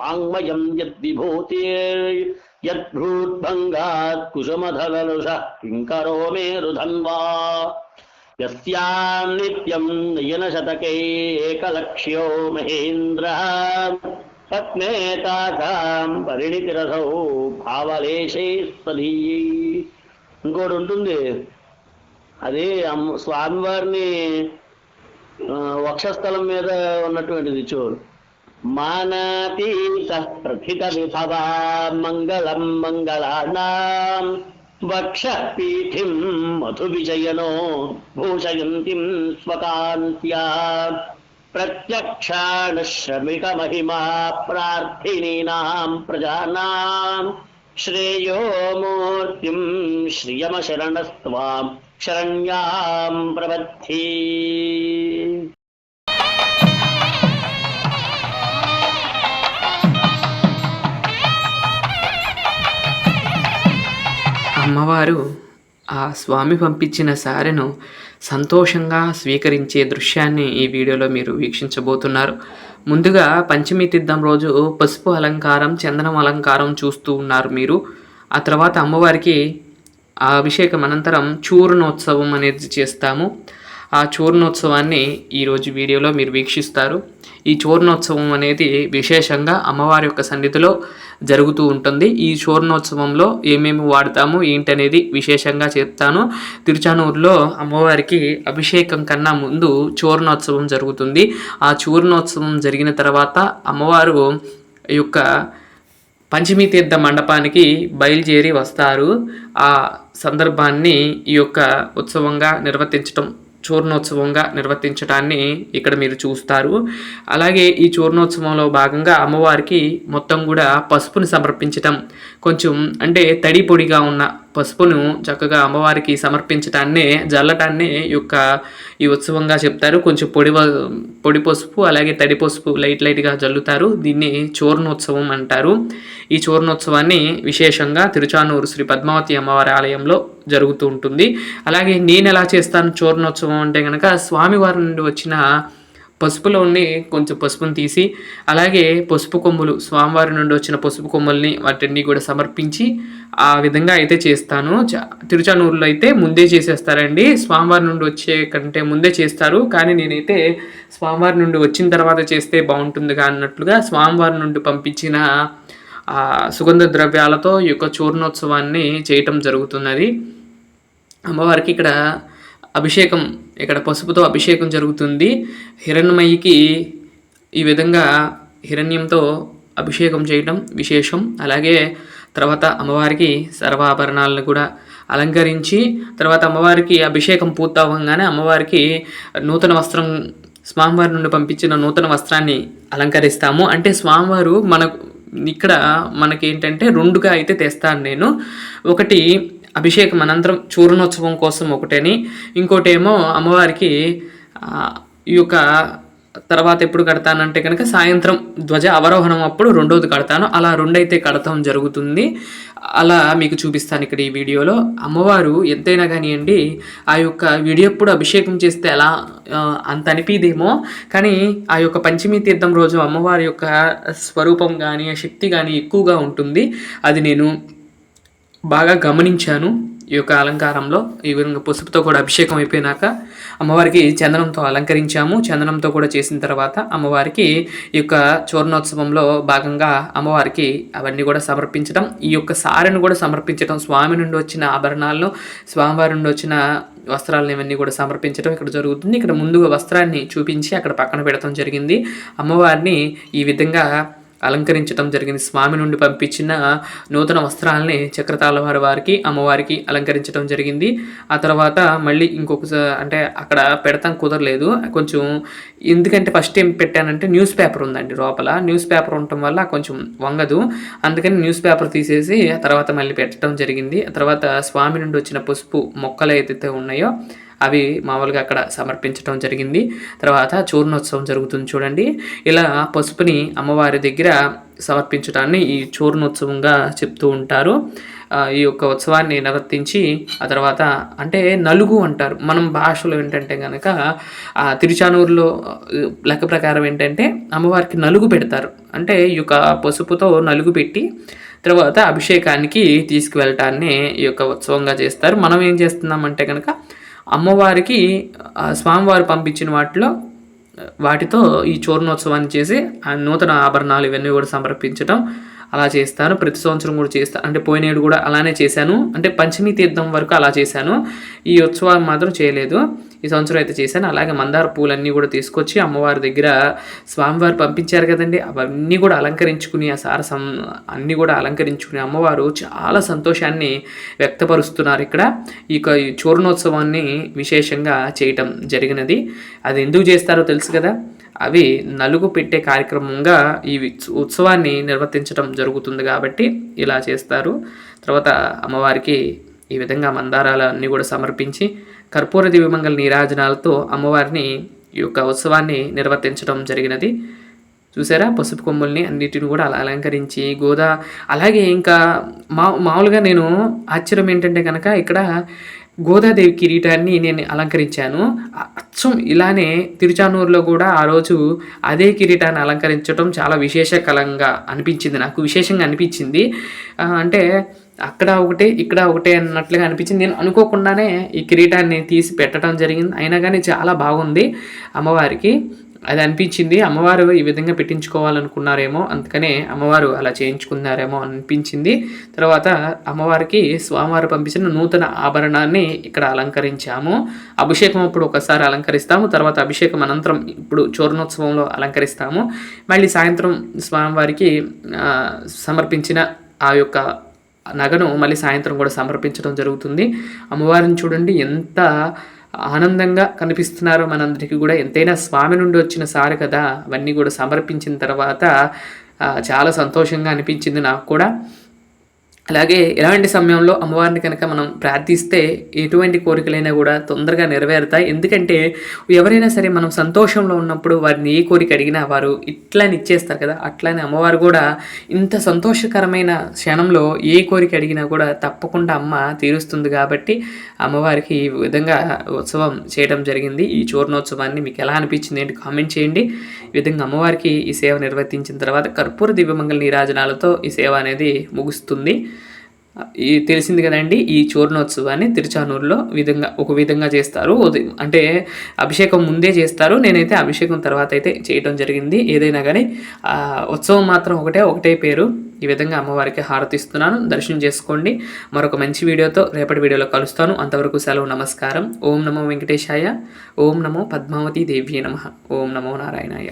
వాङ्मయం యద్భూతిర్యద్భూద్భంగాత్ కుసుమధలలుష కింకరో మే రుధన్వా యస్యాం నిత్యం నయనశతకైకలక్ష్యో మహేంద్ర. పత్నేతాకాం పరిణితిరథౌ భావలేశే స్వధీయీ ఇంకోటి ఉంటుంది. అదే స్వామివారిని వక్షస్థలం మీద ఉన్నటువంటిది చోరు मानातीतः प्रथितविभवा मङ्गलम् मङ्गलानाम् वक्षः पीठिम् मधुविजयिनो भूषयन्तीम् स्वकान्त्या प्रत्यक्षाणश्रमिकमहिमा प्रार्थिनीनाम् प्रजानाम् श्रेयो मूर्तिम् श्रियमशरणस्त्वाम् शरण्याम् प्रबद्धि అమ్మవారు ఆ స్వామి పంపించిన సారెను సంతోషంగా స్వీకరించే దృశ్యాన్ని ఈ వీడియోలో మీరు వీక్షించబోతున్నారు. ముందుగా పంచమి తిద్దం రోజు పసుపు అలంకారం చందనం అలంకారం చూస్తూ ఉన్నారు మీరు. ఆ తర్వాత అమ్మవారికి ఆ అభిషేకం అనంతరం చూర్ణోత్సవం అనేది చేస్తాము. ఆ చూర్ణోత్సవాన్ని ఈరోజు వీడియోలో మీరు వీక్షిస్తారు. ఈ చూర్ణోత్సవం అనేది విశేషంగా అమ్మవారి యొక్క సన్నిధిలో జరుగుతూ ఉంటుంది. ఈ చూర్ణోత్సవంలో ఏమేమి వాడతాము ఏంటనేది విశేషంగా చెప్తాను. తిరుచానూరులో అమ్మవారికి అభిషేకం కన్నా ముందు చూర్ణోత్సవం జరుగుతుంది. ఆ చూర్ణోత్సవం జరిగిన తర్వాత అమ్మవారు యొక్క పంచమి తీర్థ మండపానికి బయలుదేరి వస్తారు. ఆ సందర్భాన్ని ఈ యొక్క ఉత్సవంగా నిర్వర్తించడం చూర్ణోత్సవంగా నిర్వర్తించడాన్ని ఇక్కడ మీరు చూస్తారు. అలాగే ఈ చూర్ణోత్సవంలో భాగంగా అమ్మవారికి మొత్తం కూడా పసుపుని సమర్పించటం కొంచెం అంటే తడి పొడిగా ఉన్న పసుపును చక్కగా అమ్మవారికి సమర్పించటాన్నే జల్లటాన్నే ఈ యొక్క ఈ ఉత్సవంగా చెప్తారు. కొంచెం పొడి పొడి పసుపు అలాగే తడి పసుపు లైట్ లైట్గా జల్లుతారు. దీన్ని చూర్ణోత్సవం అంటారు. ఈ చూర్ణోత్సవాన్ని విశేషంగా తిరుచానూరు శ్రీ పద్మావతి అమ్మవారి ఆలయంలో జరుగుతూ ఉంటుంది. అలాగే నేను ఎలా చేస్తాను చూర్ణోత్సవం అంటే కనుక స్వామివారి నుండి వచ్చిన పసుపులోని కొంచెం పసుపును తీసి అలాగే పసుపు కొమ్ములు స్వామివారి నుండి వచ్చిన పసుపు కొమ్ముల్ని వాటిని కూడా సమర్పించి ఆ విధంగా అయితే చేస్తాను. తిరుచానూరులో అయితే ముందే చేసేస్తారండి. స్వామివారి నుండి వచ్చే కంటే ముందే చేస్తారు. కానీ నేనైతే స్వామివారి నుండి వచ్చిన తర్వాత చేస్తే బాగుంటుందిగా అన్నట్లుగా స్వామివారి నుండి పంపించిన సుగంధ ద్రవ్యాలతో ఈ యొక్క చూర్ణోత్సవాన్ని చేయటం జరుగుతున్నది. అమ్మవారికి ఇక్కడ అభిషేకం ఇక్కడ పసుపుతో అభిషేకం జరుగుతుంది. హిరణ్మయికి ఈ విధంగా హిరణ్యంతో అభిషేకం చేయటం విశేషం. అలాగే తర్వాత అమ్మవారికి సర్వాభరణాలను కూడా అలంకరించి తర్వాత అమ్మవారికి అభిషేకం పూర్తవగానే అమ్మవారికి నూతన వస్త్రం స్వామివారి నుండి పంపించిన నూతన వస్త్రాన్ని అలంకరిస్తాము. అంటే స్వామివారు మనకు ఇక్కడ మనకి ఏంటంటే రెండుగా అయితే తెస్తాను నేను. ఒకటి అభిషేకం అనంతరం చూర్ణోత్సవం కోసం ఒకటని. ఇంకోటేమో అమ్మవారికి ఈ యొక్క తర్వాత ఎప్పుడు కడతానంటే కనుక సాయంత్రం ధ్వజ అవరోహణం అప్పుడు రెండోది కడతాను. అలా రెండైతే కడతాం జరుగుతుంది. అలా మీకు చూపిస్తాను ఇక్కడ ఈ వీడియోలో. అమ్మవారు ఎంతైనా కానివ్వండి ఆ యొక్క విడియప్పుడు అభిషేకం చేస్తే ఎలా అంత అనిపిదేమో. కానీ ఆ యొక్క పంచమి తీర్థం రోజు అమ్మవారి యొక్క స్వరూపం కానీ ఆ శక్తి కానీ ఎక్కువగా ఉంటుంది. అది నేను బాగా గమనించాను ఈ యొక్క అలంకారంలో. ఈ విధంగా పసుపుతో కూడా అభిషేకం అయిపోయినాక అమ్మవారికి చందనంతో అలంకరించాము. చందనంతో కూడా చేసిన తర్వాత అమ్మవారికి ఈ యొక్క చూర్ణోత్సవంలో భాగంగా అమ్మవారికి అవన్నీ కూడా సమర్పించడం ఈ యొక్క సారెను కూడా సమర్పించడం స్వామి నుండి వచ్చిన ఆభరణాలను స్వామివారి నుండి వచ్చిన వస్త్రాలను ఇవన్నీ కూడా సమర్పించడం ఇక్కడ జరుగుతుంది. ఇక్కడ ముందుగా వస్త్రాన్ని చూపించి అక్కడ పక్కన పెడతాం జరిగింది. అమ్మవారిని ఈ విధంగా అలంకరించడం జరిగింది. స్వామి నుండి పంపించిన నూతన వస్త్రాలని చక్రతాళవారి వారికి అమ్మవారికి అలంకరించడం జరిగింది. ఆ తర్వాత మళ్ళీ ఇంకొకసారి అంటే అక్కడ పెడతాం కుదరలేదు. కొంచెం ఎందుకంటే ఫస్ట్ ఏం పెట్టానంటే న్యూస్ పేపర్ ఉందండి లోపల. న్యూస్ పేపర్ ఉండటం వల్ల కొంచెం వంగదు. అందుకని న్యూస్ పేపర్ తీసేసి ఆ తర్వాత మళ్ళీ పెట్టడం జరిగింది. ఆ తర్వాత స్వామి నుండి వచ్చిన పసుపు మొక్కలు ఏదైతే ఉన్నాయో అవి మామూలుగా అక్కడ సమర్పించడం జరిగింది. తర్వాత చూర్ణోత్సవం జరుగుతుంది చూడండి. ఇలా పసుపుని అమ్మవారి దగ్గర సమర్పించడాన్ని ఈ చూర్ణోత్సవంగా చెప్తూ ఉంటారు. ఈ యొక్క ఉత్సవాన్ని నిర్వర్తించి ఆ తర్వాత అంటే నలుగు అంటారు. మనం భాషలో ఏంటంటే కనుక ఆ తిరుచానూరులో లెక్క ప్రకారం ఏంటంటే అమ్మవారికి నలుగు పెడతారు. అంటే ఈ యొక్క పసుపుతో నలుగు పెట్టి తర్వాత అభిషేకానికి తీసుకువెళ్ళటాన్ని ఈ యొక్క ఉత్సవంగా చేస్తారు. మనం ఏం చేస్తున్నామంటే కనుక అమ్మవారికి స్వామివారు పంపించిన వాటిలో వాటితో ఈ చూర్ణోత్సవాన్ని చేసి ఆ నూతన ఆభరణాలు ఇవన్నీ కూడా సమర్పించడం అలా చేస్తాను ప్రతి సంవత్సరం కూడా చేస్తాను అంటే పోయినేడు కూడా అలానే చేశాను. అంటే పంచమి తీర్థం వరకు అలా చేశాను. ఈ ఉత్సవాలు మాత్రం చేయలేదు. ఈ సంవత్సరం అయితే చేశాను. అలాగే మందార పూలన్నీ కూడా తీసుకొచ్చి అమ్మవారి దగ్గర స్వామివారు పంపించారు కదండి. అవన్నీ కూడా అలంకరించుకుని ఆ సారసం అన్నీ కూడా అలంకరించుకుని అమ్మవారు చాలా సంతోషాన్ని వ్యక్తపరుస్తున్నారు ఇక్కడ. ఈ ఈ చూర్ణోత్సవాన్ని విశేషంగా చేయటం జరిగినది. అది ఎందుకు చేస్తారో తెలుసు కదా? అవి నలుగు పెట్టే కార్యక్రమంగా ఈ ఉత్సవాన్ని నిర్వర్తించడం జరుగుతుంది కాబట్టి ఇలా చేస్తారు. తర్వాత అమ్మవారికి ఈ విధంగా మందారాలన్నీ కూడా సమర్పించి కర్పూర దివ్యమంగళ నీరాజనాలతో అమ్మవారిని ఈ యొక్క ఉత్సవాన్ని నిర్వర్తించడం జరిగినది. చూసారా? పసుపు కొమ్ముల్ని అన్నిటిని కూడా అలా అలంకరించి గోదా అలాగే ఇంకా మా మామూలుగా నేను ఆశ్చర్యం ఏంటంటే కనుక ఇక్కడ గోదాదేవి కిరీటాన్ని నేను అలంకరించాను. అచ్చం ఇలానే తిరుచానూరులో కూడా ఆ రోజు అదే కిరీటాన్ని అలంకరించడం చాలా విశేషకలంగా అనిపించింది. నాకు విశేషంగా అనిపించింది. అంటే అక్కడ ఒకటే ఇక్కడ ఒకటే అన్నట్లుగా అనిపించింది. నేను అనుకోకుండానే ఈ కిరీటాన్ని తీసి పెట్టడం జరిగింది. అయినా కానీ చాలా బాగుంది అమ్మవారికి. అది అనిపించింది. అమ్మవారు ఈ విధంగా పెట్టించుకోవాలనుకున్నారేమో అందుకనే అమ్మవారు అలా చేయించుకున్నారేమో అనిపించింది. తర్వాత అమ్మవారికి స్వామివారు పంపించిన నూతన ఆభరణాన్ని ఇక్కడ అలంకరించాము. అభిషేకం అప్పుడు ఒకసారి అలంకరిస్తాము. తర్వాత అభిషేకం అనంతరం ఇప్పుడు చూర్ణోత్సవంలో అలంకరిస్తాము. మళ్ళీ సాయంత్రం స్వామివారికి సమర్పించిన ఆ యొక్క నగను మళ్ళీ సాయంత్రం కూడా సమర్పించడం జరుగుతుంది. అమ్మవారిని చూడండి ఎంత ఆనందంగా కనిపిస్తున్నారో మనందరికీ కూడా. ఎంతైనా స్వామి నుండి వచ్చిన సారు కదా అవన్నీ కూడా సమర్పించిన తర్వాత చాలా సంతోషంగా అనిపించింది నాకు కూడా. అలాగే ఇలాంటి సమయంలో అమ్మవారిని కనుక మనం ప్రార్థిస్తే ఎటువంటి కోరికలైనా కూడా తొందరగా నెరవేరుతాయి. ఎందుకంటే ఎవరైనా సరే మనం సంతోషంలో ఉన్నప్పుడు వారిని ఏ కోరిక అడిగినా వారు ఇట్లానే ఇచ్చేస్తారు కదా. అట్లానే అమ్మవారు కూడా ఇంత సంతోషకరమైన క్షణంలో ఏ కోరిక అడిగినా కూడా తప్పకుండా అమ్మ తీరుస్తుంది కాబట్టి అమ్మవారికి ఈ విధంగా ఉత్సవం చేయడం జరిగింది. ఈ చూర్ణోత్సవాన్ని మీకు ఎలా అనిపించింది ఏంటి కామెంట్ చేయండి. ఈ విధంగా అమ్మవారికి ఈ సేవ నిర్వర్తించిన తర్వాత కర్పూర దివ్యమంగళ నీరాజనాలతో ఈ సేవ అనేది ముగుస్తుంది. ఈ తెలిసింది కదండి ఈ చూర్ణోత్సవాన్ని తిరుచానూరులో విధంగా ఒక విధంగా చేస్తారు. ఉదయం అంటే అభిషేకం ముందే చేస్తారు. నేనైతే అభిషేకం తర్వాత అయితే చేయడం జరిగింది. ఏదైనా కానీ ఉత్సవం మాత్రం ఒకటే ఒకటే పేరు. ఈ విధంగా అమ్మవారికి హారతిస్తున్నాను దర్శనం చేసుకోండి. మరొక మంచి వీడియోతో రేపటి వీడియోలో కలుస్తాను. అంతవరకు సెలవు నమస్కారం. ఓం నమో వెంకటేశాయ. ఓం నమో పద్మావతి దేవి నమ. ఓం నమో నారాయణాయ.